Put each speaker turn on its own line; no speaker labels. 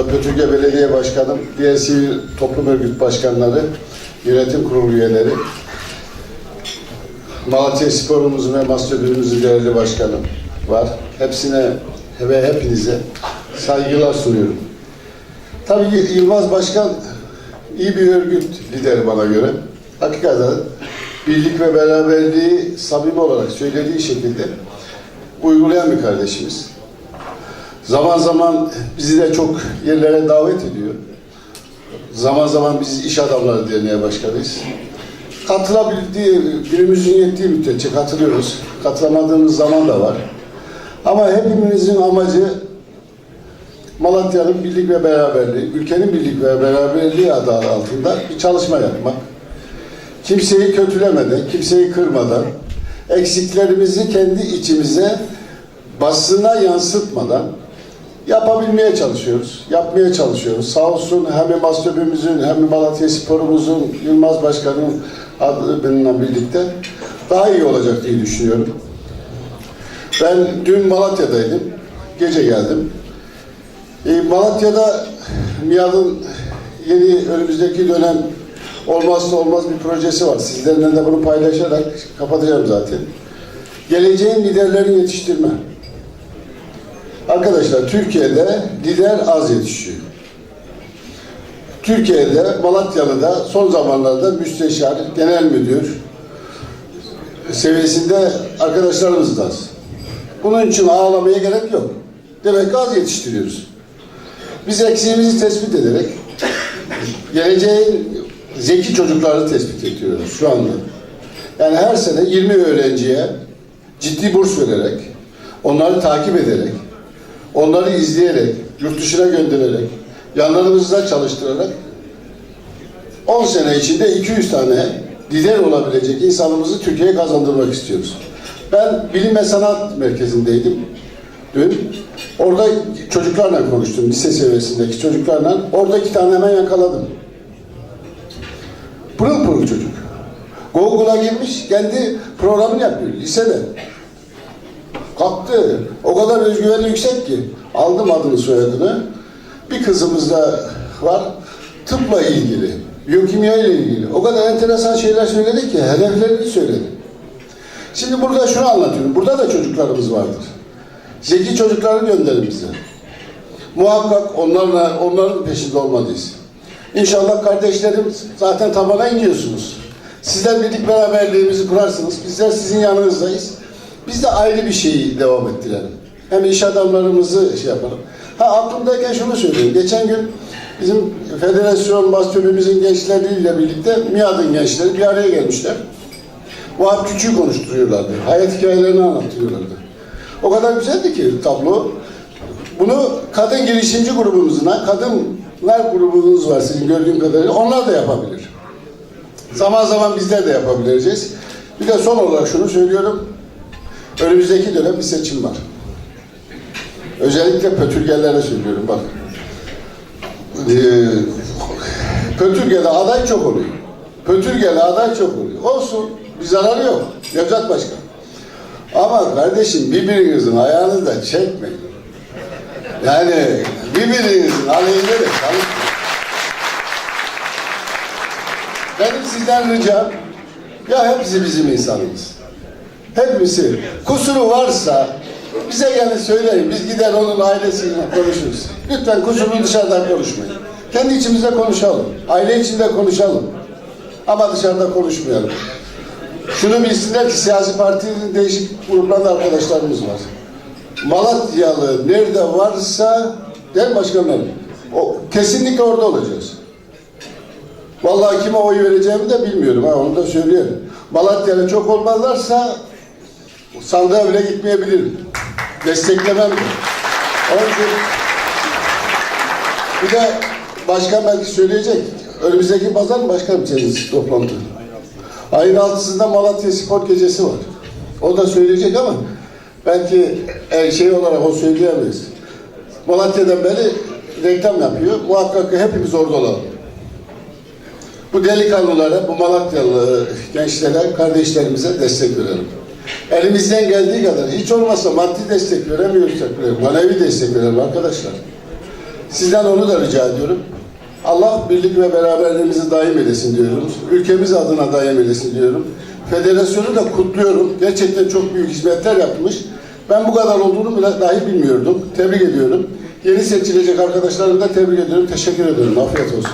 Burada Pötürge Belediye Başkanım, diğer sivil toplum örgüt başkanları, yönetim kurulu üyeleri, Malatya Spor'umuzun ve Master'ımızın değerli başkanı var. Hepsine ve hepinize saygılar sunuyorum. Tabii Yılmaz Başkan iyi bir örgüt lideri bana göre. Hakikaten birlik ve beraberliği samimi olarak söylediği şekilde uygulayan bir kardeşimiz. Zaman zaman bizi de çok yerlere davet ediyor. Zaman zaman biz iş adamları derneğe başkanıyız. Katılabildiği, günümüzün yettiği müddetçe katılıyoruz. Katılamadığımız zaman da var. Ama hepimizin amacı Malatya'nın birlik ve beraberliği, ülkenin birlik ve beraberliği adı altında bir çalışma yapmak. Kimseyi kötülemeden, kimseyi kırmadan, eksiklerimizi kendi içimize basına yansıtmadan yapabilmeye çalışıyoruz. Yapmaya çalışıyoruz. Sağ olsun hem Mastöbümüzün hem Malatya Spor'umuzun Yılmaz Başkan'ın adıyla birlikte daha iyi olacak diye düşünüyorum. Ben dün Malatya'daydım. Gece geldim. E, Malatya'da MİAD'ın yeni önümüzdeki dönem olmazsa olmaz bir projesi var. Sizlerle de bunu paylaşarak kapatacağım zaten. Geleceğin liderlerini yetiştirme. Arkadaşlar Türkiye'de lider az yetişiyor. Türkiye'de Malatyalı'da son zamanlarda müsteşar, genel müdür seviyesinde arkadaşlarımız da az. Bunun için ağlamaya gerek yok. Demek ki az yetiştiriyoruz. Biz eksiğimizi tespit ederek geleceğin zeki çocuklarını tespit ediyoruz şu anda. Yani her sene 20 öğrenciye ciddi burs vererek, onları takip ederek, onları izleyerek, yurt dışına göndererek, yanlarımızda çalıştırarak 10 sene içinde 200 tane lider olabilecek insanımızı Türkiye'ye kazandırmak istiyoruz. Ben Bilim ve Sanat Merkezi'ndeydim dün. Orada çocuklarla konuştum, lise seviyesindeki çocuklarla. Orada iki tane hemen yakaladım. Pırıl pırıl çocuk. Google'a girmiş, kendi programını yapıyor lisede. Kalktı. O kadar özgüveni yüksek ki. Aldım adını soyadını. Bir kızımız da var. Tıpla ilgili, biyokimya ile ilgili. O kadar enteresan şeyler söyledi ki hedeflerini söyledi. Şimdi burada şunu anlatıyorum. Burada da çocuklarımız vardır. Zeki çocukları gönderin bize. Muhakkak onlarla, onların peşinde olmalıyız. İnşallah kardeşlerim zaten tabana iniyorsunuz. Sizler birlik beraberliğimizi kurarsınız. Bizler sizin yanınızdayız. Biz de ayrı bir şeyi devam ettirelim. Hem iş adamlarımızı şey yapalım. Ha aklımdayken şunu söyleyeyim. Geçen gün bizim federasyon bastörümüzün gençleriyle birlikte MİAD'ın gençleri bir araya gelmişler. Vahap Küçük'ü konuşturuyorlardı. Hayat hikayelerini anlatıyorlardı. O kadar güzeldi ki tablo. Bunu kadın girişimci grubumuzuna, kadınlar grubumuz var sizin gördüğüm kadarıyla. Onlar da yapabilir. Zaman zaman bizler de yapabileceğiz. Bir de son olarak şunu söylüyorum. Önümüzdeki dönem bir seçim var. Özellikle pötürgelere söylüyorum bak. Ee, Pötürge'de aday çok oluyor. Pötürge'de aday çok oluyor. Olsun. Bir zararı yok. Nevzat Başkan. Ama kardeşim birbirinizin ayağını da çekmeyin. Yani birbirinizin aleyhine de çalışmayın. Benim sizden ricam ya hepsi bizim insanımız. Hepsi. Kusuru varsa bize gelin söyleyin. Biz gider onun ailesiyle konuşuruz. Lütfen kusurunu dışarıdan konuşmayın. Kendi içimizde konuşalım. Aile içinde konuşalım. Ama dışarıda konuşmayalım. Şunu bilsinler ki siyasi partinin değişik gruplarında arkadaşlarımız var. Malatyalı nerede varsa değil mi başkanlarım? O, kesinlikle orada olacağız. Vallahi kime oy vereceğimi de bilmiyorum. Ha, onu da söylüyorum. Malatya'da çok olmazlarsa sandığa bile gitmeyebilirim. Desteklemem. Onun için bir de başkan belki söyleyecek. Önümüzdeki pazar başkanım senin toplantı? Ayın altısında Malatya Spor Gecesi var. O da söyleyecek ama belki şey olarak o söyleyemeyiz. Malatya'dan beri reklam yapıyor. Muhakkak hepimiz orada olalım. Bu delikanlılara, bu Malatyalı gençlere, kardeşlerimize destek verelim. Elimizden geldiği kadar, hiç olmazsa maddi destek veremiyorsak bile, manevi destek verelim arkadaşlar. Sizden onu da rica ediyorum. Allah birlik ve beraberliğimizi daim eylesin diyorum. Ülkemiz adına daim eylesin diyorum. Federasyonu da kutluyorum. Gerçekten çok büyük hizmetler yapmış. Ben bu kadar olduğunu bile dahi bilmiyordum. Tebrik ediyorum. Yeni seçilecek arkadaşlarımı da tebrik ediyorum. Teşekkür ederim. Afiyet olsun.